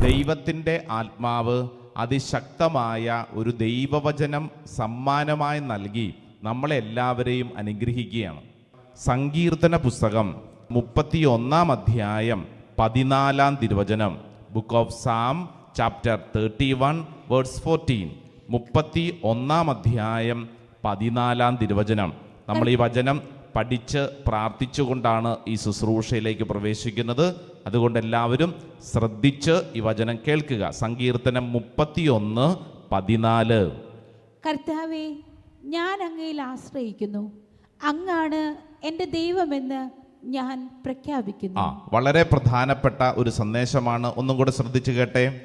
ദൈവത്തിന്റെ ആത്മാവ് അതിശക്തമായ ഒരു ദൈവവചനം സമ്മാനമായി നൽകി നമ്മളെല്ലാവരെയും അനുഗ്രഹിക്കുകയാണ്. സങ്കീർത്തന പുസ്തകം മുപ്പത്തി ഒന്നാം അധ്യായം പതിനാലാം തിരുവചനം book of Psalm chapter thirty one words fourteen മുപ്പത്തി ഒന്നാം അധ്യായം പതിനാലാം തിരുവചനം. നമ്മൾ ഈ വചനം പഠിച്ച് പ്രാർത്ഥിച്ചുകൊണ്ടാണ് ഈ ശുശ്രൂഷയിലേക്ക് പ്രവേശിക്കുന്നത്. അതുകൊണ്ട് എല്ലാവരും ശ്രദ്ധിച്ച് ഈ വചനം കേൾക്കുക. സങ്കീർത്തനം മുപ്പത്തിയൊന്ന് പതിനാല്. കർത്താവെ ഞാൻ അങ്ങയിൽ ആശ്രയിക്കുന്നു. അങ്ങാണ് എന്റെ ദൈവമെന്ന് ഞാൻ ആ പ്രഖ്യാപിക്കുന്നു വളരെ പ്രധാനപ്പെട്ട ഒരു സന്ദേശമാണ്. ഒന്നും കൂടെ ശ്രദ്ധിച്ചു കേട്ടെ.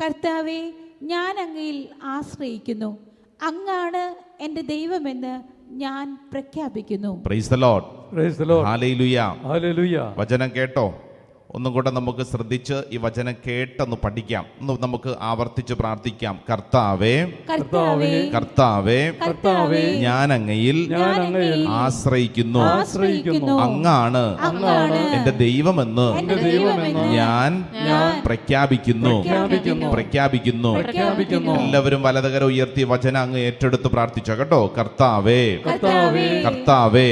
കർത്താവെ ഞാൻ അങ്ങയിൽ ആശ്രയിക്കുന്നു. അങ്ങാണ് എന്റെ ദൈവമെന്ന് ഞാൻ പ്രഖ്യാപിക്കുന്നു. Price the Lord Praise the Lord. Hallelujah Hallelujah. വചനം കേട്ടോ. ഒന്നും കൂടെ നമുക്ക് ശ്രദ്ധിച്ച് ഈ വചനം കേട്ടൊന്ന് പഠിക്കാം. ഒന്ന് നമുക്ക് ആവർത്തിച്ച് പ്രാർത്ഥിക്കാം. കർത്താവേ കർത്താവേ കർത്താവേ ഞാൻ അങ്ങയിൽ ആശ്രയിക്കുന്നു. അങ്ങാണ് എന്റെ ദൈവമെന്ന് എന്റെ ദൈവമെന്ന് ഞാൻ പ്രഖ്യാപിക്കുന്നു. പ്രഖ്യാപിക്കുന്നു. എല്ലാവരും വലതുകര ഉയർത്തി വചനം അങ്ങ് ഏറ്റെടുത്ത് പ്രാർത്ഥിച്ചോ കേട്ടോ? കർത്താവേ കർത്താവെ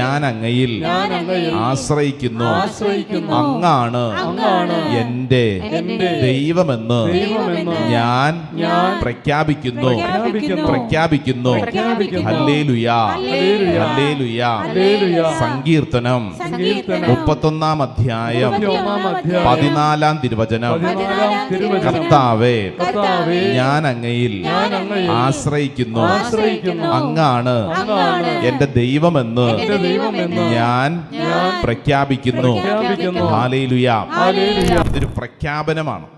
ഞാൻ അങ്ങയിൽ ഞാൻ അങ്ങയിൽ ആശ്രയിക്കുന്നു. ആശ്രയിക്കുന്നു. അങ്ങാണ്. എന്റെ ദൈവമെന്ന് ഞാൻ പ്രഖ്യാപിക്കുന്നു. പ്രഖ്യാപിക്കുന്നു. സങ്കീർത്തനം. മുപ്പത്തൊന്നാം അധ്യായം. പതിനാലാം തിരുവചനം. കർത്താവേ ഞാൻ അങ്ങയിൽ ആശ്രയിക്കുന്നു. അങ്ങാണ്. എന്റെ ദൈവമെന്ന് ഞാൻ പ്രഖ്യാപിക്കുന്നു. ഇതൊരു പ്രഖ്യാപനമാണ്.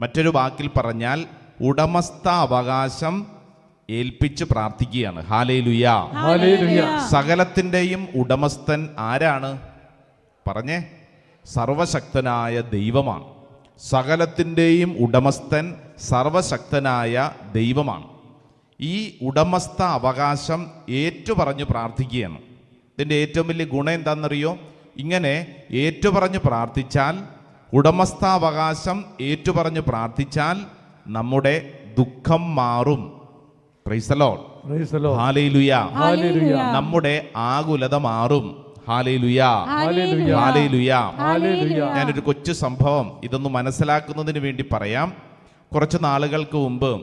മറ്റൊരു വാക്കിൽ പറഞ്ഞാൽ ഉടമസ്ഥ അവകാശം ഏൽപ്പിച്ച് പ്രാർത്ഥിക്കുകയാണ്. ഹാലേലുയാ. ഹല്ലേലൂയ. സകലത്തിന്റെയും ഉടമസ്ഥൻ ആരാണ്? പറഞ്ഞേ. സർവശക്തനായ ദൈവമാണ്. സകലത്തിന്റെയും ഉടമസ്ഥൻ സർവശക്തനായ ദൈവമാണ്. ഈ ഉടമസ്ഥ അവകാശം ഏറ്റുപറഞ്ഞ് പ്രാർത്ഥിക്കുകയാണ്. ഇതിന്റെ ഏറ്റവും വലിയ ഗുണം എന്താണെന്നറിയോ? ഇങ്ങനെ ഏറ്റുപറഞ്ഞ് പ്രാർത്ഥിച്ചാൽ ഉടമസ്ഥാവകാശം ഏറ്റുപറഞ്ഞ് പ്രാർത്ഥിച്ചാൽ നമ്മുടെ ദുഃഖം മാറും. Praise the Lord Praise the Lord. Hallelujah hallelujah. നമ്മുടെ ആകുലത മാറും. ഞാനൊരു കൊച്ചു സംഭവം ഇതൊന്ന് മനസ്സിലാക്കുന്നതിന് വേണ്ടി പറയാം. കുറച്ച് നാളുകൾക്ക് മുമ്പ്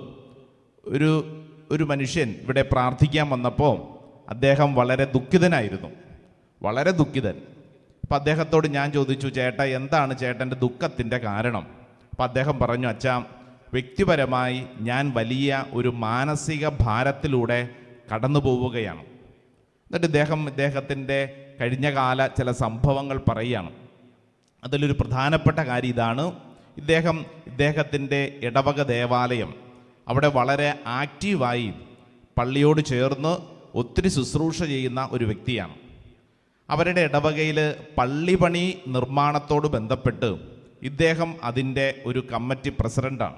ഒരു ഒരു മനുഷ്യൻ ഇവിടെ പ്രാർത്ഥിക്കാൻ വന്നപ്പോൾ അദ്ദേഹം വളരെ ദുഃഖിതനായിരുന്നു. വളരെ ദുഃഖിതൻ. അപ്പം അദ്ദേഹത്തോട് ഞാൻ ചോദിച്ചു ചേട്ടാ എന്താണ് ചേട്ടന്റെ ദുഃഖത്തിന്റെ കാരണം? അപ്പം അദ്ദേഹം പറഞ്ഞു അച്ഛാ വ്യക്തിപരമായി ഞാൻ വലിയ ഒരു മാനസിക ഭാരത്തിലൂടെ കടന്നു പോവുകയാണ്. എന്നിട്ട് ഇദ്ദേഹം ഇദ്ദേഹത്തിന്റെ കഴിഞ്ഞകാല ചില സംഭവങ്ങൾ പറയുകയാണ്. അതിലൊരു പ്രധാനപ്പെട്ട കാര്യം ഇതാണ്. ഇദ്ദേഹം ഇദ്ദേഹത്തിന്റെ ഇടവക ദേവാലയം അവിടെ വളരെ ആക്റ്റീവായി പള്ളിയോട് ചേർന്ന് ഒത്തിരി ശുശ്രൂഷ ചെയ്യുന്ന ഒരു വ്യക്തിയാണ്. അവരുടെ ഇടവകയിൽ പള്ളിപണി നിർമ്മാണത്തോട് ബന്ധപ്പെട്ട് ഇദ്ദേഹം അതിന്റെ ഒരു കമ്മിറ്റി പ്രസിഡന്റാണ്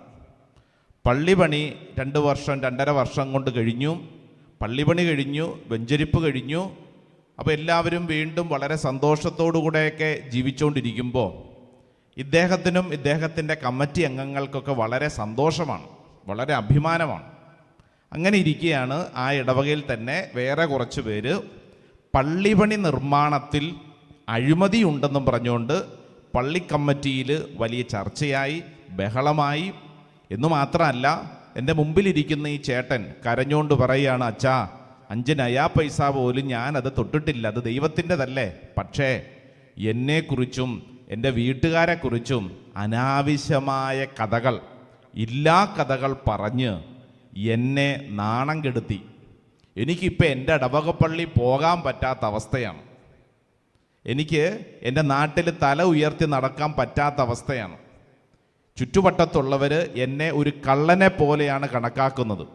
പള്ളിപണി രണ്ട് വർഷം രണ്ടര വർഷം കൊണ്ട് കഴിഞ്ഞു. പള്ളിപണി കഴിഞ്ഞു വെഞ്ചരിപ്പ് കഴിഞ്ഞു. അപ്പോൾ എല്ലാവരും വീണ്ടും വളരെ സന്തോഷത്തോടു കൂടെയൊക്കെ ജീവിച്ചുകൊണ്ടിരിക്കുമ്പോൾ ഇദ്ദേഹത്തിനും ഇദ്ദേഹത്തിന്റെ കമ്മിറ്റി അംഗങ്ങൾക്കൊക്കെ വളരെ സന്തോഷമാണ് വളരെ അഭിമാനമാണ്. അങ്ങനെ ഇരിക്കുകയാണ് ആ ഇടവകയിൽ തന്നെ വേറെ കുറച്ച് പേര് പള്ളിപണി നിർമ്മാണത്തിൽ അഴിമതി ഉണ്ടെന്നും പറഞ്ഞുകൊണ്ട് പള്ളി കമ്മിറ്റിയിൽ വലിയ ചർച്ചയായി ബഹളമായി. എന്നു മാത്രമല്ല എന്റെ മുമ്പിലിരിക്കുന്ന ഈ ചേട്ടൻ കരഞ്ഞുകൊണ്ട് പറയുകയാണ് അച്ഛാ അഞ്ച് നയാ പൈസ പോലും ഞാനത് തൊട്ടിട്ടില്ല അത് ദൈവത്തിന്റെതല്ലേ? പക്ഷേ എന്നെക്കുറിച്ചും എന്റെ വീട്ടുകാരെക്കുറിച്ചും അനാവശ്യമായ കഥകൾ ഇല്ലാ കഥകൾ പറഞ്ഞ് എന്നെ നാണം കെടുത്തി. എനിക്കിപ്പോൾ എന്റെ ഇടവകപ്പള്ളി പോകാൻ പറ്റാത്ത അവസ്ഥയാണ്. എനിക്ക് എന്റെ നാട്ടിൽ തല ഉയർത്തി നടക്കാൻ പറ്റാത്ത അവസ്ഥയാണ്. ചുറ്റുവട്ടത്തുള്ളവർ എന്നെ ഒരു കള്ളനെ പോലെയാണ് കണക്കാക്കുന്നത്.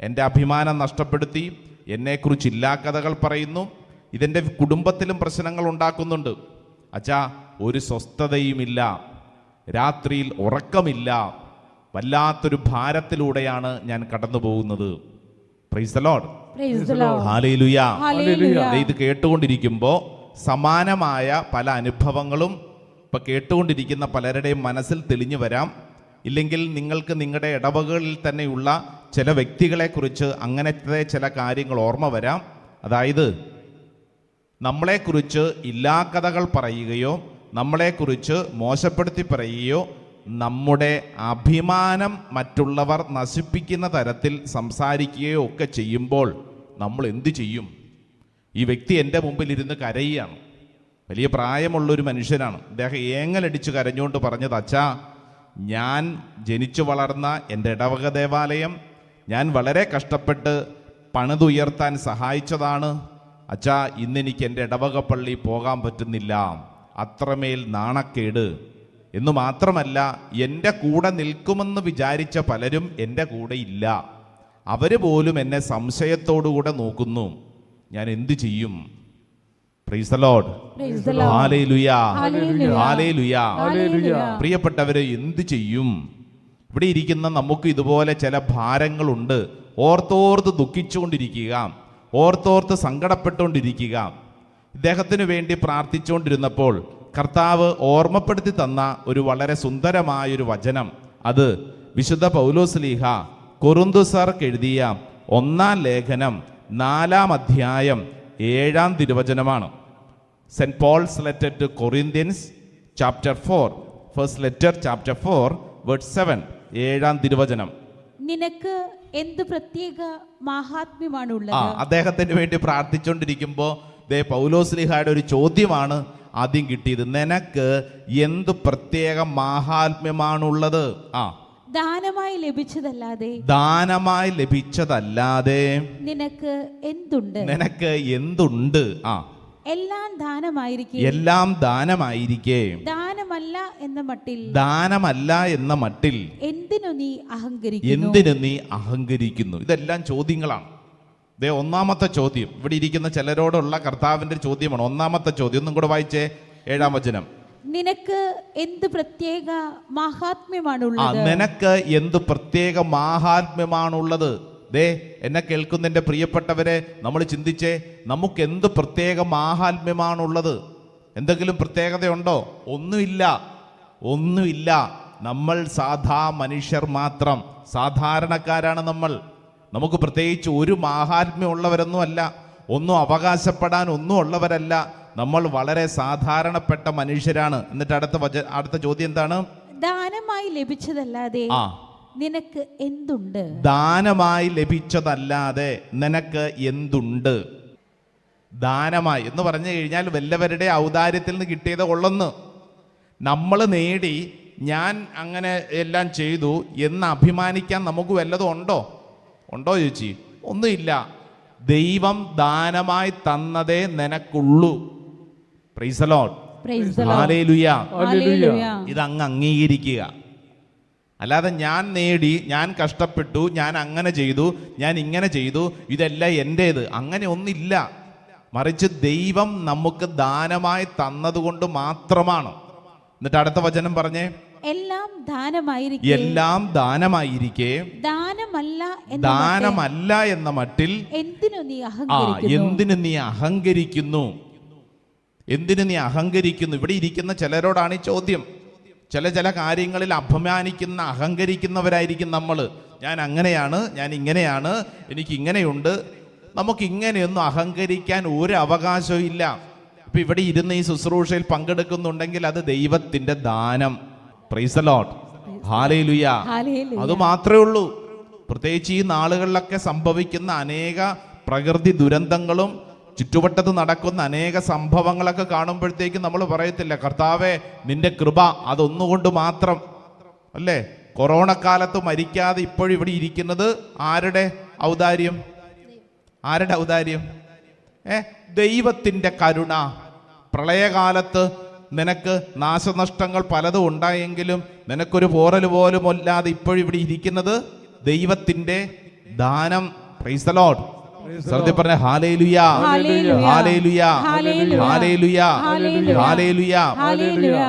എന്റെ അഭിമാനം നഷ്ടപ്പെടുത്തി എന്നെക്കുറിച്ച് ഇല്ലാ കഥകൾ പറയുന്നു ഇതെന്റെ കുടുംബത്തിലും പ്രശ്നങ്ങൾ ഉണ്ടാക്കുന്നുണ്ട്. അച്ഛാ ഒരു സ്വസ്ഥതയുമില്ല രാത്രിയിൽ ഉറക്കമില്ല വല്ലാത്തൊരു ഭാരത്തിലൂടെയാണ് ഞാൻ കടന്നു പോകുന്നത് പ്രൈസ് ലോഡ് ഇത് കേട്ടുകൊണ്ടിരിക്കുമ്പോൾ സമാനമായ പല അനുഭവങ്ങളും ഇപ്പൊ കേട്ടുകൊണ്ടിരിക്കുന്ന പലരുടെയും മനസ്സിൽ തെളിഞ്ഞു വരാം. ഇല്ലെങ്കിൽ നിങ്ങൾക്ക് നിങ്ങളുടെ ഇടവകളിൽ തന്നെയുള്ള ചില വ്യക്തികളെ കുറിച്ച് അങ്ങനത്തെ ചില കാര്യങ്ങൾ ഓർമ്മ വരാം. അതായത് നമ്മളെക്കുറിച്ച് കഥകൾ പറയുകയോ നമ്മളെക്കുറിച്ച് മോശപ്പെടുത്തി പറയുകയോ നമ്മുടെ അഭിമാനം മറ്റുള്ളവർ നശിപ്പിക്കുന്ന തരത്തിൽ സംസാരിക്കുകയോ ഒക്കെ ചെയ്യുമ്പോൾ നമ്മൾ എന്തു ചെയ്യും? ഈ വ്യക്തി എന്റെ മുമ്പിൽ ഇരുന്ന് കരയുകയാണ്. വലിയ പ്രായമുള്ളൊരു മനുഷ്യനാണ്. അദ്ദേഹം ഏങ്ങലടിച്ച് കരഞ്ഞുകൊണ്ട് പറഞ്ഞത് അച്ഛാ ഞാൻ ജനിച്ചു വളർന്ന എന്റെ ഇടവക ദേവാലയം ഞാൻ വളരെ കഷ്ടപ്പെട്ട് പണിതുയർത്താൻ സഹായിച്ചതാണ്. അച്ഛാ ഇന്നെനിക്ക് എന്റെ ഇടവക പള്ളി പോകാൻ പറ്റുന്നില്ല. അത്രമേൽ നാണക്കേട്. എന്ന് മാത്രമല്ല എന്റെ കൂടെ നിൽക്കുമെന്ന് വിചാരിച്ച പലരും എന്റെ കൂടെ ഇല്ല. അവർ പോലും എന്നെ സംശയത്തോടുകൂടെ നോക്കുന്നു. ഞാൻ എന്തു ചെയ്യും. പ്രിയപ്പെട്ടവരെ എന്തു ചെയ്യും? ഇവിടെ ഇരിക്കുന്ന നമുക്ക് ഇതുപോലെ ചില ഭാരങ്ങളുണ്ട്. ഓർത്തോർത്ത് ദുഃഖിച്ചുകൊണ്ടിരിക്കുക. ഓർത്തോർത്ത് സങ്കടപ്പെട്ടുകൊണ്ടിരിക്കുക. ഇദ്ദേഹത്തിന് വേണ്ടി പ്രാർത്ഥിച്ചുകൊണ്ടിരുന്നപ്പോൾ കർത്താവ് ഓർമ്മപ്പെടുത്തി തന്ന ഒരു വളരെ സുന്ദരമായൊരു വചനം. അത് വിശുദ്ധ പൗലോസ്ലീഹ കൊറുന്തുസാർക്ക് എഴുതിയ ഒന്നാം ലേഖനം നാലാം അധ്യായം ഏഴാം തിരുവചനമാണ്. Saint Paul's letter to Corinthians chapter four first letter chapter four word seven ഏഴാം തിരുവചനം. നിനക്ക് എന്ത് പ്രത്യേക മഹാത്മ്യമാണ് ഉള്ളത് അദ്ദേഹത്തിന് വേണ്ടി പ്രാർത്ഥിച്ചുകൊണ്ടിരിക്കുമ്പോൾ ദേ പൗലോസ്ലിഹായുടെ ഒരു ചോദ്യമാണ് ആദ്യം കിട്ടിയത് നിനക്ക് എന്ത് പ്രത്യേക മാഹാത്മ്യമാണുള്ളത്? ആ. ദാനമായി ലഭിച്ചതല്ലാതെ ദാനമായി ലഭിച്ചതല്ലാതെ നിനക്ക് എന്തുണ്ട്? നിനക്ക് എന്തുണ്ട്? ആ. എല്ലാം ദാനമായിരിക്കും. എല്ലാം ദാനമായിരിക്കെ. ദാനമല്ല എന്ന മട്ടിൽ ദാനമല്ല എന്ന മട്ടിൽ എന്തിനു നീ അഹങ്കരിക്കുന്നു? എന്തിനു നീ അഹങ്കരിക്കുന്നു? ഇതെല്ലാം ചോദ്യങ്ങളാണ്. ദേ ഒന്നാമത്തെ ചോദ്യം. ഇവിടെ ഇരിക്കുന്ന ചിലരോടുള്ള കർത്താവിന്റെ ചോദ്യമാണ്. ഒന്നാമത്തെ ചോദ്യം. ഒന്നും കൂടെ വായിച്ചേ. ഏഴാം വചനം. നിനക്ക് എന്ത് പ്രത്യേക മാഹാത്മ്യമാണുള്ളത്? നിനക്ക് എന്ത് പ്രത്യേക മാഹാത്മ്യമാണുള്ളത്? ദേ എന്നെ കേൾക്കുന്നതിന്റെ പ്രിയപ്പെട്ടവരെ നമ്മൾ ചിന്തിച്ചേ നമുക്ക് എന്ത് പ്രത്യേക മാഹാത്മ്യമാണുള്ളത്? എന്തെങ്കിലും പ്രത്യേകതയുണ്ടോ? ഒന്നുമില്ല. ഒന്നുമില്ല. നമ്മൾ സാധാ മനുഷ്യർ മാത്രം. സാധാരണക്കാരാണ് നമ്മൾ. നമുക്ക് പ്രത്യേകിച്ച് ഒരു മാഹാത്മ്യം ഉള്ളവരൊന്നും അല്ല ഒന്നും അവകാശപ്പെടാൻ ഒന്നും ഉള്ളവരല്ല. നമ്മൾ വളരെ സാധാരണപ്പെട്ട മനുഷ്യരാണ്. എന്നിട്ട് അടുത്ത അടുത്ത ചോദ്യം എന്താണ്? ദാനമായി ലഭിച്ചതല്ലാതെ ആ. നിനക്ക് എന്തുണ്ട്? ദാനമായി ലഭിച്ചതല്ലാതെ നിനക്ക് എന്തുണ്ട്? ദാനമായി എന്ന് പറഞ്ഞു കഴിഞ്ഞാൽ വല്ലവരുടെ ഔദാര്യത്തിൽ നിന്ന് കിട്ടിയത് കൊള്ളുന്നു. നമ്മൾ നേടി ഞാൻ അങ്ങനെ എല്ലാം ചെയ്തു എന്ന് അഭിമാനിക്കാൻ നമുക്ക് വല്ലതും ഉണ്ടോ? ഉണ്ടോ ചേച്ചി? ഒന്നുമില്ല. ദൈവം ദാനമായി തന്നതേ നിനക്കുള്ളൂ. പ്രൈസലോൺ ഇത് അങ്ങ് അംഗീകരിക്കുക. അല്ലാതെ ഞാൻ നേടി ഞാൻ കഷ്ടപ്പെട്ടു ഞാൻ അങ്ങനെ ചെയ്തു ഞാൻ ഇങ്ങനെ ചെയ്തു ഇതെല്ലാം എന്റേത്. അങ്ങനെ ഒന്നില്ല. മറിച്ച് ദൈവം നമുക്ക് ദാനമായി തന്നതുകൊണ്ട് മാത്രമാണ്. എന്നിട്ട് അടുത്ത വചനം പറഞ്ഞേ. എല്ലാം ദാനമായിരിക്കും. എല്ലാം ദാനമായിരിക്കെ. ദാനമല്ല ദാനമല്ല എന്ന മട്ടിൽ എന്തിനു നീ അഹങ്കരിക്കുന്നു? എന്തിനു നീ അഹങ്കരിക്കുന്നു? എന്തിനു നീ അഹങ്കരിക്കുന്നു? ഇവിടെ ഇരിക്കുന്ന ചിലരോടാണ് ഈ ചോദ്യം. ചില ചില കാര്യങ്ങളിൽ അഭിമാനിക്കുന്ന അഹങ്കരിക്കുന്നവരായിരിക്കും നമ്മൾ ഞാൻ അങ്ങനെയാണ് ഞാൻ ഇങ്ങനെയാണ് എനിക്ക് ഇങ്ങനെയുണ്ട്. നമുക്ക് ഇങ്ങനെയൊന്നും അഹങ്കരിക്കാൻ ഒരു അവകാശവും ഇല്ല. ഇപ്പം ഇവിടെ ഇരുന്ന് ഈ ശുശ്രൂഷയിൽ പങ്കെടുക്കുന്നുണ്ടെങ്കിൽ അത് ദൈവത്തിന്റെ ദാനം. പ്രൈസലോട്ട് അലോട്ട് ഹാലയിലുയ അത് മാത്രമേ ഉള്ളൂ. പ്രത്യേകിച്ച് ഈ നാളുകളിലൊക്കെ സംഭവിക്കുന്ന അനേക പ്രകൃതി ദുരന്തങ്ങളും ചുറ്റുവട്ടത്ത് നടക്കുന്ന അനേക സംഭവങ്ങളൊക്കെ കാണുമ്പോഴത്തേക്കും നമ്മൾ പറയത്തില്ല കർത്താവെ നിന്റെ കൃപ അതൊന്നുകൊണ്ട് മാത്രം. അല്ലേ? കൊറോണ കാലത്ത് മരിക്കാതെ ഇപ്പോഴും ഇവിടെ ഇരിക്കുന്നത് ആരുടെ ഔദാര്യം? ആരുടെ ഔദാര്യം? ഏ? ദൈവത്തിന്റെ കരുണ. പ്രളയകാലത്ത് നിനക്ക് നാശനഷ്ടങ്ങൾ പലതും ഉണ്ടായെങ്കിലും നിനക്കൊരു പോറൽ പോലും അല്ലാതെ ഇപ്പോഴും ഇവിടെ ഇരിക്കുന്നത് ദൈവത്തിന്റെ ദാനം. പ്രൈസലോഡ് ശ്രദ്ധ പറഞ്ഞ ഹാലേലുയ. ഹാലേലുയ. ഹാലേലുയ. ഹാലേലുയ.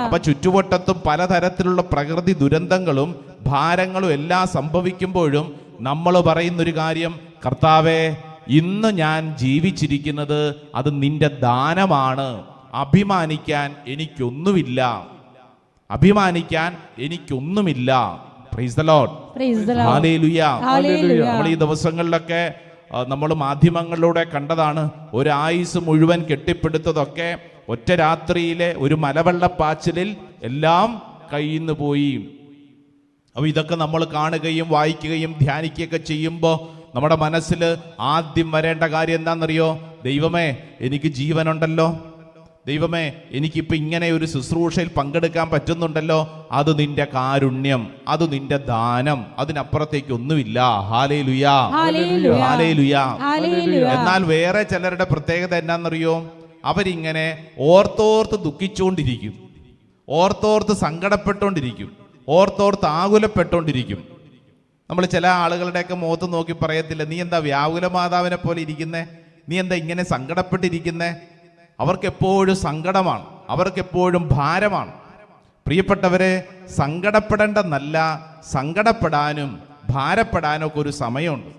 അപ്പൊ ചുറ്റുവട്ടത്തും പലതരത്തിലുള്ള പ്രകൃതി ദുരന്തങ്ങളും ഭാരങ്ങളും എല്ലാം സംഭവിക്കുമ്പോഴും നമ്മൾ പറയുന്നൊരു കാര്യം കർത്താവേ ഇന്ന് ഞാൻ ജീവിച്ചിരിക്കുന്നത് അത് നിന്റെ ദാനമാണ്. അഭിമാനിക്കാൻ എനിക്കൊന്നുമില്ല. അഭിമാനിക്കാൻ എനിക്കൊന്നുമില്ല. നമ്മൾ ഈ ദിവസങ്ങളിലൊക്കെ നമ്മൾ മാധ്യമങ്ങളിലൂടെ കണ്ടതാണ് ഒരു ആയുസ് മുഴുവൻ കെട്ടിപ്പിടുത്തതൊക്കെ ഒറ്റ രാത്രിയിലെ ഒരു മലവെള്ളപ്പാച്ചിലിൽ എല്ലാം കയ്യിൽ നിന്ന് പോയി. അപ്പോൾ ഇതൊക്കെ നമ്മൾ കാണുകയും വായിക്കുകയും ധ്യാനിക്കുകയൊക്കെ ചെയ്യുമ്പോൾ നമ്മുടെ മനസ്സിൽ ആദ്യം വരേണ്ട കാര്യം എന്താണെന്നറിയോ? ദൈവമേ എനിക്ക് ജീവനുണ്ടല്ലോ. ദൈവമേ എനിക്കിപ്പോൾ ഇങ്ങനെ ഒരു ശുശ്രൂഷയിൽ പങ്കെടുക്കാൻ പറ്റുന്നുണ്ടല്ലോ. അത് നിന്റെ കാരുണ്യം അത് നിന്റെ ദാനം അതിനപ്പുറത്തേക്ക് ഒന്നുമില്ല. ഹാലേ ലുയാ Hallelujah. ഹാലേ ലുയാ എന്നാൽ വേറെ ചിലരുടെ പ്രത്യേകത എന്നാണെന്നറിയോ അവരിങ്ങനെ ഓർത്തോർത്ത് ദുഃഖിച്ചുകൊണ്ടിരിക്കും ഓർത്തോർത്ത് സങ്കടപ്പെട്ടുകൊണ്ടിരിക്കും. ഓർത്തോർത്ത് ആകുലപ്പെട്ടുകൊണ്ടിരിക്കും. നമ്മൾ ചില ആളുകളുടെയൊക്കെ മുഖത്ത് നോക്കി പറയത്തില്ല നീ എന്താ വ്യാകുല മാതാവിനെ പോലെ ഇരിക്കുന്നേ? നീ എന്താ ഇങ്ങനെ സങ്കടപ്പെട്ടിരിക്കുന്നേ? അവർക്ക് എപ്പോഴും സങ്കടമാണ് അവർക്കെപ്പോഴും ഭാരമാണ്. പ്രിയപ്പെട്ടവരെ സങ്കടപ്പെടേണ്ടെന്നല്ല സങ്കടപ്പെടാനും ഭാരപ്പെടാനൊക്കെ ഒരു സമയമുണ്ട്.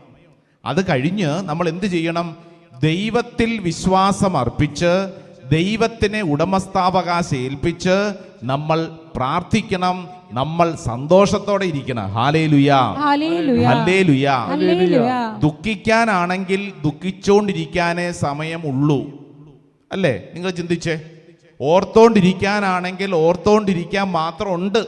അത് കഴിഞ്ഞ് നമ്മൾ എന്ത് ചെയ്യണം? ദൈവത്തിൽ വിശ്വാസം അർപ്പിച്ച് ദൈവത്തിനെ ഉടമസ്ഥാവകാശം ഏൽപ്പിച്ച് നമ്മൾ പ്രാർത്ഥിക്കണം നമ്മൾ സന്തോഷത്തോടെ ഇരിക്കണം. ഹാലേ ലുയാ. ഹല്ലേ ലുയാ. ദുഃഖിക്കാനാണെങ്കിൽ ദുഃഖിച്ചോണ്ടിരിക്കാനേ സമയമുള്ളൂ. അല്ലേ? നിങ്ങൾ ചിന്തിച്ചേ? ഓർത്തോണ്ടിരിക്കാനാണെങ്കിൽ ഓർത്തോണ്ടിരിക്കാൻ മാത്രമുണ്ട്.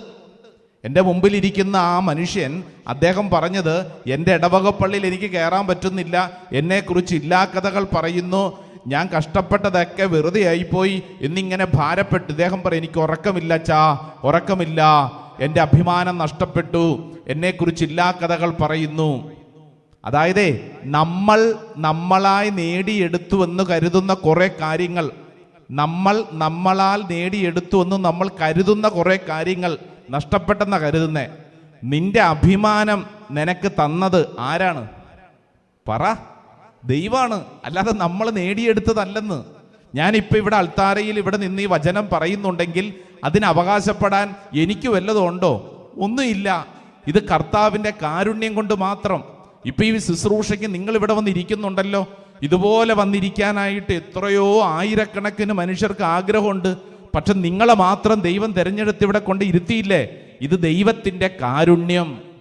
എന്റെ മുമ്പിലിരിക്കുന്ന ആ മനുഷ്യൻ അദ്ദേഹം പറഞ്ഞത് എന്റെ ഇടവകപ്പള്ളിയിൽ എനിക്ക് കയറാൻ പറ്റുന്നില്ല. എന്നെക്കുറിച്ച് ഇല്ലാ കഥകൾ പറയുന്നു. ഞാൻ കഷ്ടപ്പെട്ടതൊക്കെ വെറുതെ ആയിപ്പോയി. എന്നിങ്ങനെ ഭാരപ്പെട്ടു ഇദ്ദേഹം പറയും എനിക്ക് ഉറക്കമില്ല ചാ ഉറക്കമില്ല. എന്റെ അഭിമാനം നഷ്ടപ്പെട്ടു. എന്നെക്കുറിച്ച് ഇല്ലാ കഥകൾ പറയുന്നു. അതായത് നമ്മൾ നമ്മളായി നേടിയെടുത്തു എന്ന് കരുതുന്ന കുറെ കാര്യങ്ങൾ നമ്മൾ നമ്മളാൽ നേടിയെടുത്തു എന്ന് നമ്മൾ കരുതുന്ന കുറെ കാര്യങ്ങൾ നഷ്ടപ്പെട്ടെന്ന കരുതുന്നേ. നിന്റെ അഭിമാനം നിനക്ക് തന്നത് ആരാണ്? പറ. ദൈവമാണ് അല്ലാതെ നമ്മൾ നേടിയെടുത്തതല്ലെന്ന്. ഞാനിപ്പോൾ ഇവിടെ അൾത്താരയിൽ ഇവിടെ നിന്ന് ഈ വചനം പറയുന്നുണ്ടെങ്കിൽ അതിന് അവകാശപ്പെടാൻ എനിക്ക് വല്ലതും ഉണ്ടോ? ഒന്നുമില്ല. ഇത് കർത്താവിന്റെ കാരുണ്യം കൊണ്ട് മാത്രം. ഇപ്പൊ ഈ ശുശ്രൂഷയ്ക്ക് നിങ്ങൾ ഇവിടെ വന്നിരിക്കുന്നുണ്ടല്ലോ. ഇതുപോലെ വന്നിരിക്കാനായിട്ട് എത്രയോ ആയിരക്കണക്കിന് മനുഷ്യർക്ക് ആഗ്രഹമുണ്ട്. പക്ഷെ നിങ്ങളെ മാത്രം ദൈവം തിരഞ്ഞെടുത്ത് ഇവിടെ കൊണ്ട് ഇരുത്തിയില്ലേ? ഇത് ദൈവത്തിന്റെ കാരുണ്യം.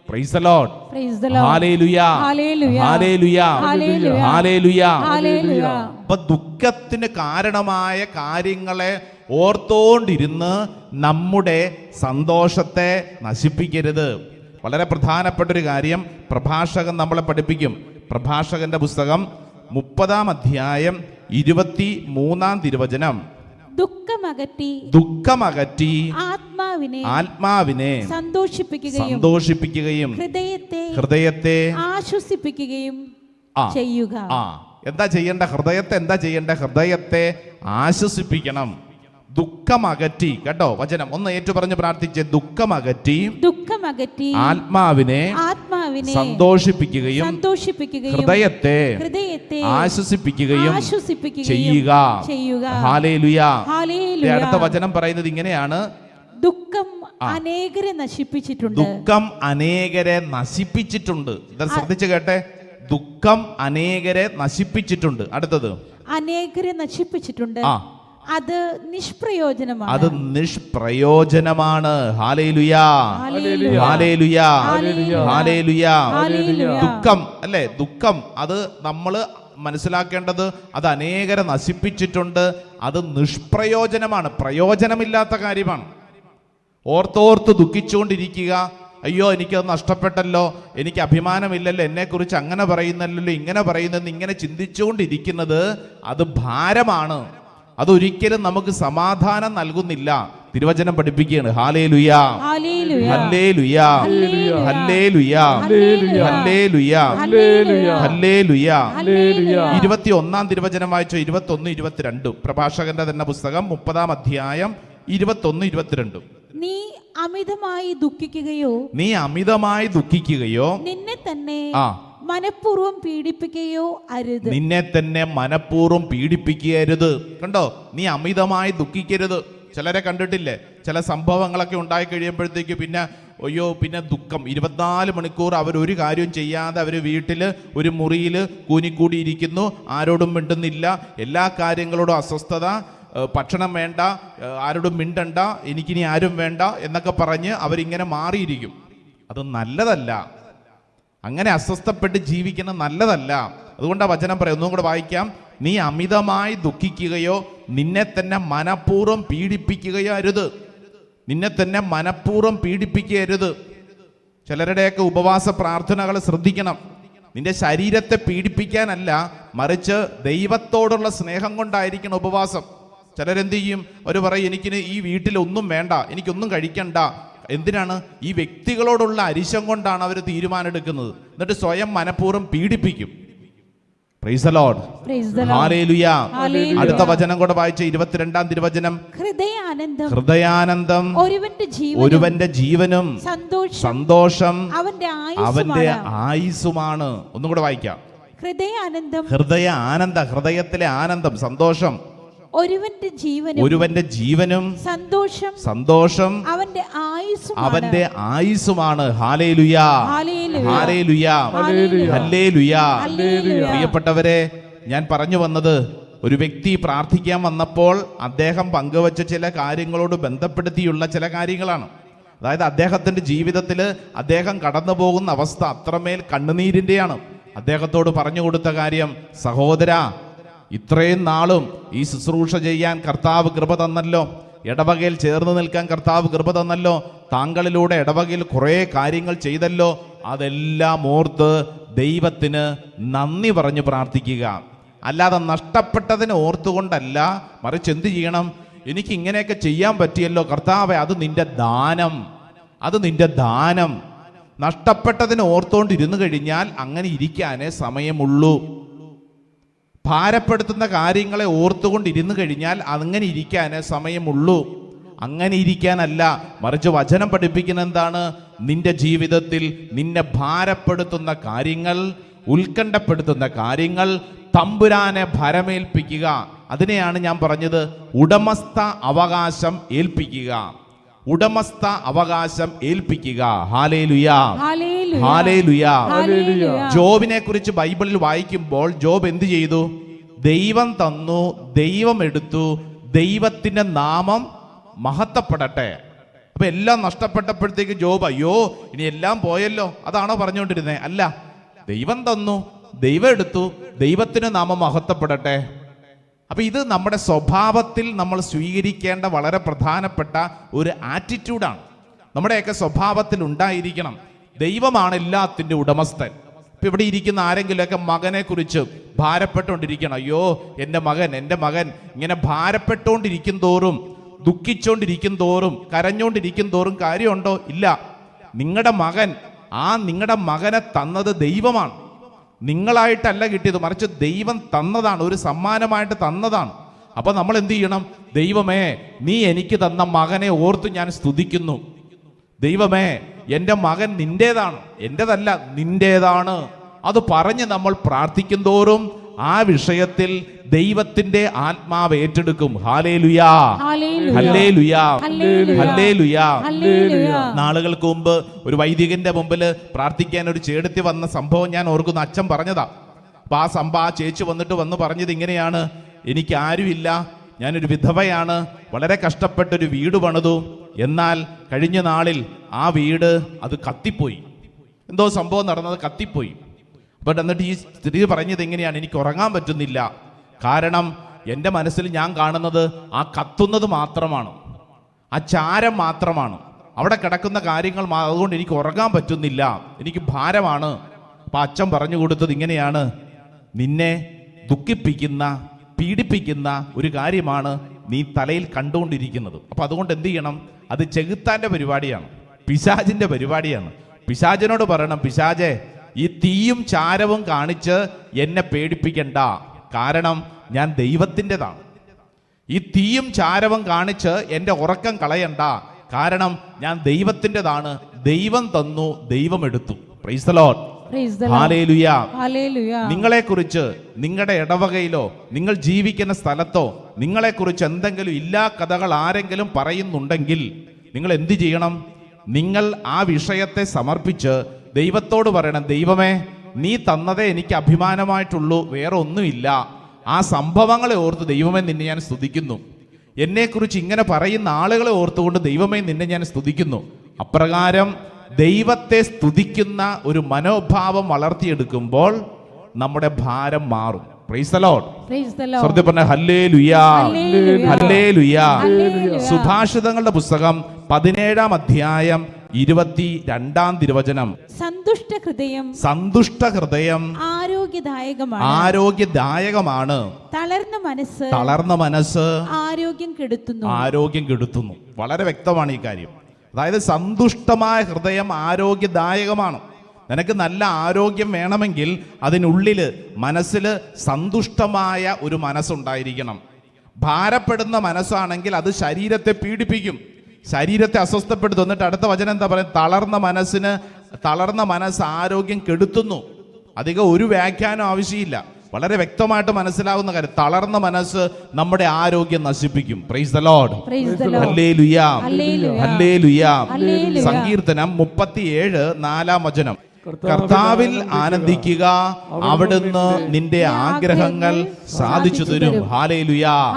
അപ്പൊ ദുഃഖത്തിന് കാരണമായ കാര്യങ്ങളെ ഓർത്തോണ്ടിരുന്ന് നമ്മുടെ സന്തോഷത്തെ നശിപ്പിക്കരുത്. വളരെ പ്രധാനപ്പെട്ട ഒരു കാര്യം പ്രഭാഷകൻ നമ്മളെ പഠിപ്പിക്കും. പ്രഭാഷകന്റെ പുസ്തകം മുപ്പതാം അധ്യായം ഇരുപത്തി മൂന്നാം തിരുവചനം. ദുഃഖമകറ്റി ദുഃഖമകറ്റി ആത്മാവിനെ ആത്മാവിനെ സന്തോഷിപ്പിക്കുകയും സന്തോഷിപ്പിക്കുകയും ഹൃദയത്തെ ഹൃദയത്തെ ആശ്വസിപ്പിക്കുകയും ചെയ്യുക. ആ എന്താ ചെയ്യേണ്ട? ഹൃദയത്തെ എന്താ ചെയ്യേണ്ട? ഹൃദയത്തെ ആശ്വസിപ്പിക്കണം. ദുഃഖമകറ്റി. കേട്ടോ വചനം. ഒന്ന് ഏറ്റു പറഞ്ഞു പ്രാർത്ഥിച്ച് ദുഃഖമകറ്റി ദുഃഖമകറ്റി ആത്മാവിനെ ആത്മാവിനെ സന്തോഷിപ്പിക്കുകയും സന്തോഷിപ്പിക്കുകയും ഹൃദയത്തെ ഹൃദയത്തെ ആശ്വസിപ്പിക്കുകയും ആശ്വസിപ്പിക്കുകയും ചെയ്യുക. ചെയ്യുക. ഹാലേലുയാ. അടുത്ത വചനം പറയുന്നത് ഇങ്ങനെയാണ്. ദുഃഖം അനേകരെ നശിപ്പിച്ചിട്ടുണ്ട്. ദുഃഖം അനേകരെ നശിപ്പിച്ചിട്ടുണ്ട്. ഇത് ശ്രദ്ധിച്ചു കേട്ടെ. ദുഃഖം അനേകരെ നശിപ്പിച്ചിട്ടുണ്ട്. അടുത്തത്. അനേകരെ നശിപ്പിച്ചിട്ടുണ്ട്. ആ. അത് നിഷ്പ്രയോജനമാണ്. അത് നിഷ്പ്രയോജനമാണ്. ദുഃഖം അല്ലെ? ദുഃഖം അത് നമ്മൾ മനസ്സിലാക്കേണ്ടത് അത് അനേകരെ നശിപ്പിച്ചിട്ടുണ്ട്. അത് നിഷ്പ്രയോജനമാണ്. പ്രയോജനമില്ലാത്ത കാര്യമാണ്. ഓർത്തോർത്ത് ദുഃഖിച്ചുകൊണ്ടിരിക്കുക. അയ്യോ എനിക്കത് നഷ്ടപ്പെട്ടല്ലോ. എനിക്ക് അഭിമാനമില്ലല്ലോ. എന്നെക്കുറിച്ച് അങ്ങനെ പറയുന്നല്ലോ. ഇങ്ങനെ പറയുന്നെന്ന് ഇങ്ങനെ ചിന്തിച്ചുകൊണ്ടിരിക്കുന്നത് അത് ഭാരമാണ്. അതൊരിക്കലും നമുക്ക് സമാധാനം നൽകുന്നില്ല തിരുവചനം പഠിപ്പിക്കുകയാണ് ഹാലേ ലുയാ. ഹല്ലേ ലുയാ. ഹല്ലേ ലുയാ. ഹല്ലേ ലുയാ. ഹല്ലേ ലുയാ ഇരുപത്തി ഒന്നാം തിരുവചനം വായിച്ചോ ഇരുപത്തി ഒന്ന് ഇരുപത്തിരണ്ടും പ്രഭാഷകന്റെ തന്നെ പുസ്തകം മുപ്പതാം അധ്യായം ഇരുപത്തൊന്ന് ഇരുപത്തിരണ്ടും നീ അമിതമായി ദുഃഖിക്കുകയോ നീ അമിതമായി ദുഃഖിക്കുകയോ നിന്നെ തന്നെ ആ. മനഃപൂർവം പീഡിപ്പിക്കുകയോ അരുത്. നിന്നെ തന്നെ മനഃപൂർവം പീഡിപ്പിക്കരുത്. കണ്ടോ? നീ അമിതമായി ദുഃഖിക്കരുത്. ചിലരെ കണ്ടിട്ടില്ലേ? ചില സംഭവങ്ങളൊക്കെ ഉണ്ടായി കഴിയുമ്പോഴത്തേക്ക് പിന്നെ അയ്യോ പിന്നെ ദുഃഖം. ഇരുപത്തിനാല് മണിക്കൂർ അവർ ഒരു കാര്യവും ചെയ്യാതെ അവർ വീട്ടിൽ ഒരു മുറിയിൽ കൂനിക്കൂടിയിരിക്കുന്നു. ആരോടും മിണ്ടുന്നില്ല. എല്ലാ കാര്യങ്ങളോടും അസ്വസ്ഥത. ഭക്ഷണം വേണ്ട. ആരോടും മിണ്ടണ്ട. എനിക്കിനി ആരും വേണ്ട എന്നൊക്കെ പറഞ്ഞ് അവരിങ്ങനെ മാറിയിരിക്കും. അത് നല്ലതല്ല. അങ്ങനെ അസ്വസ്ഥപ്പെട്ട് ജീവിക്കുന്നത് നല്ലതല്ല. അതുകൊണ്ട് ആ വചനം പറയാം ഒന്നും കൂടെ വായിക്കാം. നീ അമിതമായി ദുഃഖിക്കുകയോ നിന്നെ തന്നെ മനഃപൂർവം പീഡിപ്പിക്കുകയോ അരുത് നിന്നെ തന്നെ മനഃപൂർവം പീഡിപ്പിക്കരുത് ചിലരുടെയൊക്കെ ഉപവാസ പ്രാർത്ഥനകൾ ശ്രദ്ധിക്കണം. നിന്റെ ശരീരത്തെ പീഡിപ്പിക്കാനല്ല മറിച്ച് ദൈവത്തോടുള്ള സ്നേഹം കൊണ്ടായിരിക്കണം ഉപവാസം. ചിലരെന്ത് ചെയ്യും? അവർ പറയും എനിക്കിന് ഈ വീട്ടിൽ ഒന്നും വേണ്ട. എനിക്കൊന്നും കഴിക്കണ്ട. എന്തിനാണ്? ഈ വ്യക്തികളോടുള്ള അരിശം കൊണ്ടാണ് അവർ തീരുമാനമെടുക്കുന്നത്. എന്നിട്ട് സ്വയം മനഃപൂർവം പീഡിപ്പിക്കും. അടുത്ത വചനം കൂടെ വായിച്ച ഇരുപത്തിരണ്ടാം തിരുവചനം. ഹൃദയാനന്ദം. ഹൃദയാനന്ദം. ഒരുവന്റെ ഒരുവന്റെ ജീവനും സന്തോഷം. അവന്റെ അവന്റെ ആയുസ്സുമാണ്. ഒന്നും കൂടെ വായിക്കാം. ഹൃദയാനന്ദം. ഹൃദയ ആനന്ദ ഹൃദയത്തിലെ ആനന്ദം സന്തോഷം. ഒരുവന്റെ ജീവനും ഒരുവന്റെ ജീവനും സന്തോഷം സന്തോഷം അവന്റെ ആയുസ്സുമാണ്. അവന്റെ ആയുസ്സുമാണ്. Hallelujah. Hallelujah. Hallelujah. Hallelujah. Hallelujah. പ്രിയപ്പെട്ടവരെ ഞാൻ പറഞ്ഞു വന്നത് ഒരു വ്യക്തി പ്രാർത്ഥിക്കാൻ വന്നപ്പോൾ അദ്ദേഹം പങ്കുവച്ച ചില കാര്യങ്ങളോട് ബന്ധപ്പെടുത്തിയുള്ള ചില കാര്യങ്ങളാണ്. അതായത് അദ്ദേഹത്തിന്റെ ജീവിതത്തിൽ അദ്ദേഹം കടന്നു പോകുന്ന അവസ്ഥ അത്രമേൽ കണ്ണുനീരിന്റെയാണ്. അദ്ദേഹത്തോട് പറഞ്ഞു കൊടുത്ത കാര്യം സഹോദര ഇത്രയും നാളും ഈ ശുശ്രൂഷ ചെയ്യാൻ കർത്താവ് കൃപ തന്നല്ലോ. ഇടവകയിൽ ചേർന്ന് നിൽക്കാൻ കർത്താവ് കൃപ തന്നല്ലോ. താങ്കളിലൂടെ ഇടവകയിൽ കുറേ കാര്യങ്ങൾ ചെയ്തല്ലോ. അതെല്ലാം ഓർത്ത് ദൈവത്തിന് നന്ദി പറഞ്ഞ് പ്രാർത്ഥിക്കുക. അല്ലാതെ നഷ്ടപ്പെട്ടതിനെ ഓർത്തുകൊണ്ടല്ല മറിച്ച് എന്ത് ചെയ്യണം? എനിക്ക് ഇങ്ങനെയൊക്കെ ചെയ്യാൻ പറ്റിയല്ലോ. കർത്താവെ അത് നിന്റെ ദാനം. അത് നിന്റെ ദാനം. നഷ്ടപ്പെട്ടതിനെ ഓർത്തുകൊണ്ടിരുന്നു കഴിഞ്ഞാൽ അങ്ങനെ ഇരിക്കാനേ സമയമുള്ളൂ. ഭാരപ്പെടുത്തുന്ന കാര്യങ്ങളെ ഓർത്തുകൊണ്ട് ഇരുന്ന് കഴിഞ്ഞാൽ അങ്ങനെ ഇരിക്കാനേ സമയമുള്ളൂ. അങ്ങനെ ഇരിക്കാനല്ല. മറിച്ച് വചനം പഠിപ്പിക്കുന്ന എന്താണ്? നിന്റെ ജീവിതത്തിൽ നിന്നെ ഭാരപ്പെടുത്തുന്ന കാര്യങ്ങൾ ഉത്കണ്ഠപ്പെടുത്തുന്ന കാര്യങ്ങൾ തമ്പുരാനെ ഭരമേൽപ്പിക്കുക. അതിനെയാണ് ഞാൻ പറഞ്ഞത്. ഉടമസ്ഥ അവകാശം ഏൽപ്പിക്കുക. ഉടമസ്ഥ അവകാശം ഏൽപ്പിക്കുക. ജോബിനെ കുറിച്ച് ബൈബിളിൽ വായിക്കുമ്പോൾ ജോബ് എന്ത് ചെയ്തു? ദൈവം തന്നു ദൈവം എടുത്തു ദൈവത്തിന്റെ നാമം മഹത്തപ്പെടട്ടെ അപ്പൊ എല്ലാം നഷ്ടപ്പെട്ടപ്പോഴത്തേക്ക് ജോബ് അയ്യോ ഇനി എല്ലാം പോയല്ലോ. അതാണോ പറഞ്ഞുകൊണ്ടിരുന്നത് അല്ല. ദൈവം തന്നു ദൈവം എടുത്തു ദൈവത്തിന് നാമം മഹത്വപ്പെടട്ടെ. അപ്പൊ ഇത് നമ്മുടെ സ്വഭാവത്തിൽ നമ്മൾ സ്വീകരിക്കേണ്ട വളരെ പ്രധാനപ്പെട്ട ഒരു ആറ്റിറ്റ്യൂഡാണ് നമ്മുടെയൊക്കെ സ്വഭാവത്തിൽ ഉണ്ടായിരിക്കണം. ദൈവമാണ് എല്ലാത്തിന്റെ ഉടമസ്ഥൻ. ഇപ്പം ഇവിടെ ഇരിക്കുന്ന ആരെങ്കിലുമൊക്കെ മകനെക്കുറിച്ച് ഭാരപ്പെട്ടുകൊണ്ടിരിക്കണം. അയ്യോ എന്റെ മകൻ എന്റെ മകൻ ഇങ്ങനെ ഭാരപ്പെട്ടുകൊണ്ടിരിക്കും തോറും ദുഃഖിച്ചുകൊണ്ടിരിക്കും തോറും കരഞ്ഞുകൊണ്ടിരിക്കും തോറും കാര്യമുണ്ടോ? ഇല്ല. നിങ്ങളുടെ മകൻ ആ നിങ്ങളുടെ മകനെ തന്നത് ദൈവമാണ്. നിങ്ങളായിട്ടല്ല കിട്ടിയത് മറിച്ച് ദൈവം തന്നതാണ് ഒരു സമ്മാനമായിട്ട് തന്നതാണ്. അപ്പോൾ നമ്മൾ എന്ത് ചെയ്യണം? ദൈവമേ നീ എനിക്ക് തന്ന മകനെ ഓർത്ത് ഞാൻ സ്തുതിക്കുന്നു. ദൈവമേ എന്റെ മകൻ നിന്റേതാണ്. എന്റെതല്ല നിന്റേതാണ്. അത് പറഞ്ഞ് നമ്മൾ പ്രാർത്ഥിക്കും തോറും ആ വിഷയത്തിൽ ദൈവത്തിന്റെ ആത്മാവ് ഏറ്റെടുക്കും. നാളുകൾക്ക് മുമ്പ് ഒരു വൈദികന്റെ മുമ്പിൽ പ്രാർത്ഥിക്കാൻ ഒരു ചേടത്തി വന്ന സംഭവം ഞാൻ ഓർക്കുന്നു. അച്ഛൻ പറഞ്ഞതാ. അപ്പൊ ആ സംഭവം ആ ചേച്ചി വന്നിട്ട് വന്ന് പറഞ്ഞത് ഇങ്ങനെയാണ്. എനിക്ക് ആരുമില്ല. ഞാനൊരു വിധവയാണ്. വളരെ കഷ്ടപ്പെട്ടൊരു വീട് പണിതു. എന്നാൽ കഴിഞ്ഞ നാളിൽ ആ വീട് അത് കത്തിപ്പോയി. എന്തോ സംഭവം നടന്നത് കത്തിപ്പോയി. ബട്ട് എന്നിട്ട് ഈ സ്ത്രീ പറഞ്ഞത് എങ്ങനെയാണ്? എനിക്ക് ഉറങ്ങാൻ പറ്റുന്നില്ല. കാരണം എന്റെ മനസ്സിൽ ഞാൻ കാണുന്നത് ആ കത്തുന്നത് മാത്രമാണ്. ആ ചാരം മാത്രമാണ്. അവിടെ കിടക്കുന്ന കാര്യങ്ങൾ അതുകൊണ്ട് എനിക്ക് ഉറങ്ങാൻ പറ്റുന്നില്ല. എനിക്ക് ഭാരമാണ്. അപ്പം അച്ഛൻ പറഞ്ഞു കൊടുത്തത് ഇങ്ങനെയാണ്. നിന്നെ ദുഃഖിപ്പിക്കുന്ന പീഡിപ്പിക്കുന്ന ഒരു കാര്യമാണ് നീ തലയിൽ കണ്ടുകൊണ്ടിരിക്കുന്നത്. അപ്പം അതുകൊണ്ട് എന്ത് ചെയ്യണം? അത് ചെകുത്താന്റെ പരിപാടിയാണ്. പിശാജിന്റെ പരിപാടിയാണ്. പിശാചിനോട് പറയണം പിശാജെ ഈ തീയും ചാരവും കാണിച്ച് എന്നെ പേടിപ്പിക്കണ്ട. കാരണം ഞാൻ ദൈവത്തിന്റെതാണ്. ഈ തീയും ചാരവും കാണിച്ച് എന്റെ ഉറക്കം കളയണ്ട. കാരണം ഞാൻ ദൈവത്തിന്റെതാണ്. ദൈവം തന്നു ദൈവം എടുത്തു. Praise നിങ്ങളെ കുറിച്ച്. നിങ്ങളുടെ ഇടവകയിലോ നിങ്ങൾ ജീവിക്കുന്ന സ്ഥലത്തോ നിങ്ങളെ കുറിച്ച് എന്തെങ്കിലും ഇല്ലാ കഥകൾ ആരെങ്കിലും പറയുന്നുണ്ടെങ്കിൽ നിങ്ങൾ എന്തു ചെയ്യണം? നിങ്ങൾ ആ വിഷയത്തെ സമർപ്പിച്ച് ദൈവത്തോട് പറയണം ദൈവമേ നീ തന്നതേ എനിക്ക് അഭിമാനമായിട്ടുള്ളൂ വേറെ ഒന്നുമില്ല. ആ സംഭവങ്ങളെ ഓർത്ത് ദൈവമേ നിന്നെ ഞാൻ സ്തുതിക്കുന്നു. എന്നെക്കുറിച്ച് ഇങ്ങനെ പറയുന്ന ആളുകളെ ഓർത്തുകൊണ്ട് ദൈവമേ നിന്നെ ഞാൻ സ്തുതിക്കുന്നു. അപ്രകാരം ദൈവത്തെ സ്തുതിക്കുന്ന ഒരു മനോഭാവം വളർത്തിയെടുക്കുമ്പോൾ നമ്മുടെ ഭാരം മാറും. സുഭാഷിതങ്ങളുടെ പുസ്തകം പതിനേഴാം അധ്യായം ഇരുപത്തി രണ്ടാം തിരുവചനം. സന്തുഷ്ട ഹൃദയം സന്തുഷ്ട ഹൃദയം ആരോഗ്യദായകമാണ്. ആരോഗ്യദായകമാണ്. തളർന്ന മനസ്സ് തളർന്ന മനസ്സ് ആരോഗ്യം കെടുത്തുന്നു. ആരോഗ്യം കെടുത്തുന്നു. വളരെ വ്യക്തമാണ് ഈ കാര്യം. അതായത് സന്തുഷ്ടമായ ഹൃദയം ആരോഗ്യദായകമാണ്. നിനക്ക് നല്ല ആരോഗ്യം വേണമെങ്കിൽ അതിനുള്ളിൽ മനസ്സിൽ സന്തുഷ്ടമായ ഒരു മനസ്സുണ്ടായിരിക്കണം. ഭാരപ്പെടുന്ന മനസ്സാണെങ്കിൽ അത് ശരീരത്തെ പീഡിപ്പിക്കും. ശരീരത്തെ അസ്വസ്ഥപ്പെടുത്തും. എന്നിട്ട് അടുത്ത വചനം എന്താ പറയുക തളർന്ന മനസ്സിന് തളർന്ന മനസ്സ് ആരോഗ്യം കെടുത്തുന്നു. അധികം ഒരു വ്യാഖ്യാനം ആവശ്യമില്ല. വളരെ വ്യക്തമായിട്ട് മനസ്സിലാവുന്ന കാര്യം. തളർന്ന മനസ്സ് നമ്മുടെ ആരോഗ്യം നശിപ്പിക്കും. Praise the Lord. സങ്കീർത്തനം മുപ്പത്തിയേഴ് നാലാം വചനം. കർത്താവിൽ ആനന്ദിക്കുക. അവിടുന്ന് നിന്റെ ആഗ്രഹങ്ങൾ സാധിച്ചു തരും. ഹാലേലുയാ.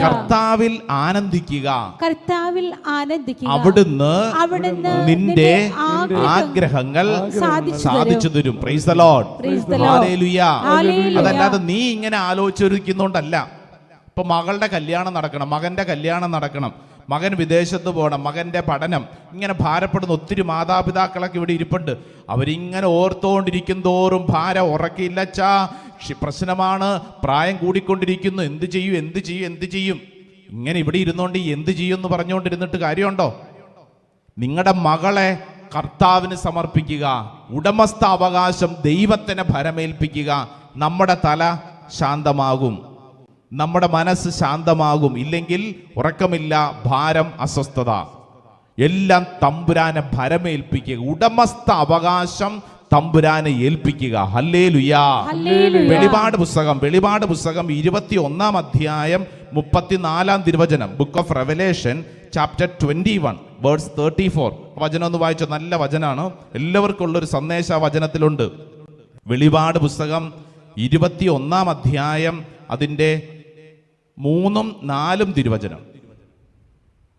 കർത്താവിൽ ആനന്ദിക്കുക. കർത്താവിൽ ആനന്ദിക്കുക. അവിടുന്ന് അവിടുന്ന് നിന്റെ ആഗ്രഹങ്ങൾ സാധിച്ചു തരും. പ്രൈസ്. ഹാലേലുയ. അതല്ലാതെ നീ ഇങ്ങനെ ആലോചിച്ചിരിക്കുന്നോണ്ടല്ല. ഇപ്പൊ മകളുടെ കല്യാണം നടക്കണം. മകന്റെ കല്യാണം നടക്കണം. മകൻ വിദേശത്ത് പോകണം മകന്റെ പഠനം. ഇങ്ങനെ ഭാരപ്പെടുന്ന ഒത്തിരി മാതാപിതാക്കളൊക്കെ ഇവിടെ ഇരിപ്പുണ്ട്. അവരിങ്ങനെ ഓർത്തുകൊണ്ടിരിക്കും തോറും ഭാരം ഉറക്കില്ലച്ചാ ക്ഷി- പ്രശ്നമാണ്. പ്രായം കൂടിക്കൊണ്ടിരിക്കുന്നു. എന്ത് ചെയ്യും എന്ത് ചെയ്യും എന്ത് ചെയ്യും? ഇങ്ങനെ ഇവിടെ ഇരുന്നോണ്ട് ഈ എന്ത് ചെയ്യും എന്ന് പറഞ്ഞുകൊണ്ടിരുന്നിട്ട് കാര്യമുണ്ടോ? നിങ്ങളുടെ മകളെ കർത്താവിന് സമർപ്പിക്കുക ഉടമസ്ഥ അവകാശം ദൈവത്തിന് ഭരമേൽപ്പിക്കുക നമ്മുടെ തല ശാന്തമാകും. നമ്മുടെ മനസ്സ് ശാന്തമാകും. ഇല്ലെങ്കിൽ ഉറക്കമില്ല ഭാരം അസ്വസ്ഥത. എല്ലാം തമ്പുരാനെ ഭരമേൽപ്പിക്കുക. ഉടമസ്ഥ അവകാശം തമ്പുരാനെ ഏൽപ്പിക്കുക. ഹല്ലേ ലുയാ ഹല്ലേലൂയ. വെളിപാട് പുസ്തകം വെളിപാട് പുസ്തകം ഇരുപത്തി ഒന്നാം അധ്യായം മുപ്പത്തിനാലാം തിരുവചനം. Book of Revelation chapter twenty one words thirty four വചനം ഒന്ന് വായിച്ച. നല്ല വചനമാണ് എല്ലാവർക്കും ഉള്ളൊരു സന്ദേശ വചനത്തിലുണ്ട്. വെളിപാട് പുസ്തകം ഇരുപത്തി ഒന്നാം അധ്യായം അതിന്റെ മൂന്നും നാലും തിരുവചനം.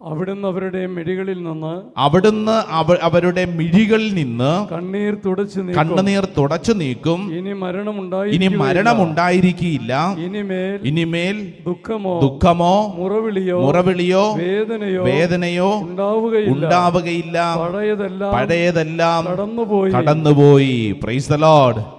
അവിടുന്ന് അവരുടെ മിഴികളിൽ നിന്ന് അവിടുന്ന് അവ- അവരുടെ മിഴികളിൽ നിന്ന് കണ്ണീർ തുടച്ചു കണ്ണുനീർ തുടച്ചു നീക്കും. ഇനി മരണമുണ്ടായി ഇനി മരണമുണ്ടായിരിക്കില്ല ഇനിമേൽ ഇനിമേൽ ദുഃഖമോ ദുഃഖമോ മുറവിളിയോ മുറവിളിയോ വേദനയോ വേദനയോ ഉണ്ടാവുകയില്ല. ഉണ്ടാവുകയില്ല. പഴയതെല്ലാം പഴയതെല്ലാം കടന്നുപോയി. കടന്നുപോയി. പ്രൈസ് ദ ലോർഡ്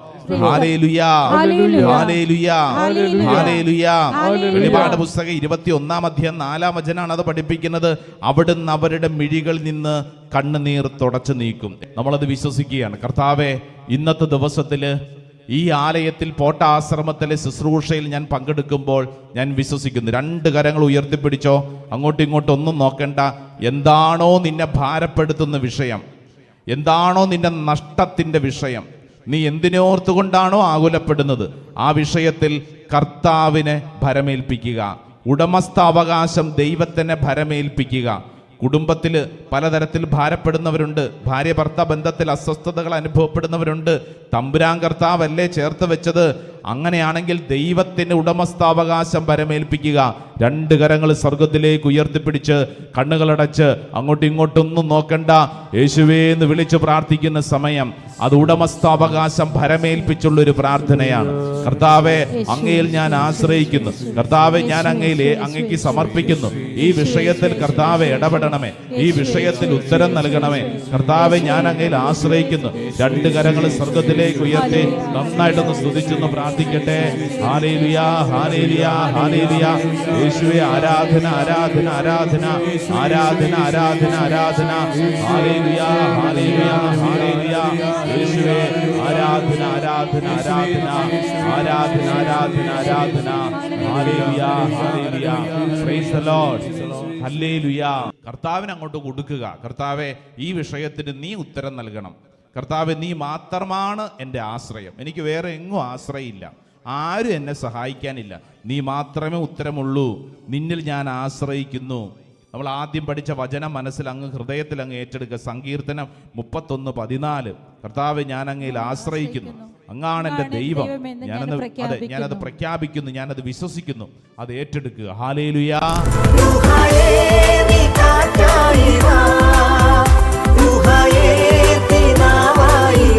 വെളിപാട് പുസ്തകം ഇരുപത്തി ഒന്നാം അധ്യായം നാലാം വചനാണ് അത് പഠിപ്പിക്കുന്നത്. അവിടുന്ന് അവരുടെ മിഴികളിൽ നിന്ന് കണ്ണുനീർ തുടച്ചു നീക്കും. നമ്മളത് വിശ്വസിക്കുകയാണ്. കർത്താവെ ഇന്നത്തെ ദിവസത്തിൽ ഈ ആലയത്തിൽ പോട്ട ആശ്രമത്തിലെ ശുശ്രൂഷയിൽ ഞാൻ പങ്കെടുക്കുമ്പോൾ ഞാൻ വിശ്വസിക്കുന്നു. രണ്ട് കരങ്ങൾ ഉയർത്തിപ്പിടിച്ചോ അങ്ങോട്ടും ഇങ്ങോട്ടും ഒന്നും നോക്കണ്ട. എന്താണോ നിന്നെ ഭാരപ്പെടുത്തുന്ന വിഷയം. എന്താണോ നിന്റെ നഷ്ടത്തിന്റെ വിഷയം. നീ എന്തിനോർത്തുകൊണ്ടാണോ ആകുലപ്പെടുന്നത്? ആ വിഷയത്തിൽ കർത്താവിനെ ഭരമേൽപ്പിക്കുക. ഉടമസ്ഥ അവകാശം ദൈവത്തിനെ ഭരമേൽപ്പിക്കുക. കുടുംബത്തിൽ പലതരത്തിൽ ഭാരപ്പെടുന്നവരുണ്ട്. ഭാര്യ ഭർത്ത ബന്ധത്തിൽ അസ്വസ്ഥതകൾ അനുഭവപ്പെടുന്നവരുണ്ട്. തമ്പുരാൻ കർത്താവല്ലേ ചേർത്ത് വെച്ചത്? അങ്ങനെയാണെങ്കിൽ ദൈവത്തിന് ഉടമസ്ഥാവകാശം പരമേൽപ്പിക്കുക. രണ്ട് കരങ്ങൾ സ്വർഗത്തിലേക്ക് ഉയർത്തിപ്പിടിച്ച് കണ്ണുകളടച്ച് അങ്ങോട്ടും ഇങ്ങോട്ടൊന്നും നോക്കണ്ട. യേശുവേ എന്ന് വിളിച്ച് പ്രാർത്ഥിക്കുന്ന സമയം അത് ഉടമസ്ഥാവകാശം ഭരമേൽപ്പിച്ചുള്ള ഒരു പ്രാർത്ഥനയാണ്. കർത്താവെ അങ്ങയിൽ ഞാൻ ആശ്രയിക്കുന്നു. കർത്താവെ ഞാൻ അങ്ങയിലെ അങ്ങയ്ക്ക് സമർപ്പിക്കുന്നു. ഈ വിഷയത്തിൽ കർത്താവെ ഇടപെടണമേ. ഈ വിഷയത്തിൽ ഉത്തരം നൽകണമേ. കർത്താവെ ഞാൻ അങ്ങയിൽ ആശ്രയിക്കുന്നു. രണ്ട് കരങ്ങൾ സ്വർഗത്തിലേക്ക് ഉയർത്തി നന്നായിട്ടൊന്ന് സ്തുതിച്ചൊന്ന് പ്രാർത്ഥിക്കട്ടെ. Hallelujah hallelujah hallelujah. യേശുവെ ആരാധന ആരാധന ആരാധന. ആരാധന ആരാധന ആരാധന. Hallelujah hallelujah hallelujah. യേശുവെ ആരാധന ആരാധന ആരാധന. ആരാധന ആരാധന ആരാധന. Hallelujah hallelujah. Praise the Lord hallelujah. കർത്താവിന് അങ്ങോട്ട് കൊടുക്കുക. കർത്താവെ ഈ വിഷയത്തിന് നീ ഉത്തരം നൽകണം. കർത്താവെ നീ മാത്രമാണ് എന്റെ ആശ്രയം. എനിക്ക് വേറെ എങ്ങും ആശ്രയമില്ല. ആരും എന്നെ സഹായിക്കാനില്ല. നീ മാത്രമേ ഉത്തരമുള്ളൂ. നിന്നിൽ ഞാൻ ആശ്രയിക്കുന്നു. നമ്മൾ ആദ്യം പഠിച്ച വചനം മനസ്സിൽ അങ്ങ് ഹൃദയത്തിൽ അങ്ങ് ഏറ്റെടുക്കുക. സങ്കീർത്തനം മുപ്പത്തൊന്ന് പതിനാല്. കർത്താവ് ഞാൻ അങ്ങയിൽ ആശ്രയിക്കുന്നു. അങ്ങാണ് എന്റെ ദൈവം. ഞാൻ ഞാനത് അതെ ഞാനത് പ്രഖ്യാപിക്കുന്നു. ഞാനത് വിശ്വസിക്കുന്നു. അത് ഏറ്റെടുക്കുക. Hallelujah hallelujah 欢迎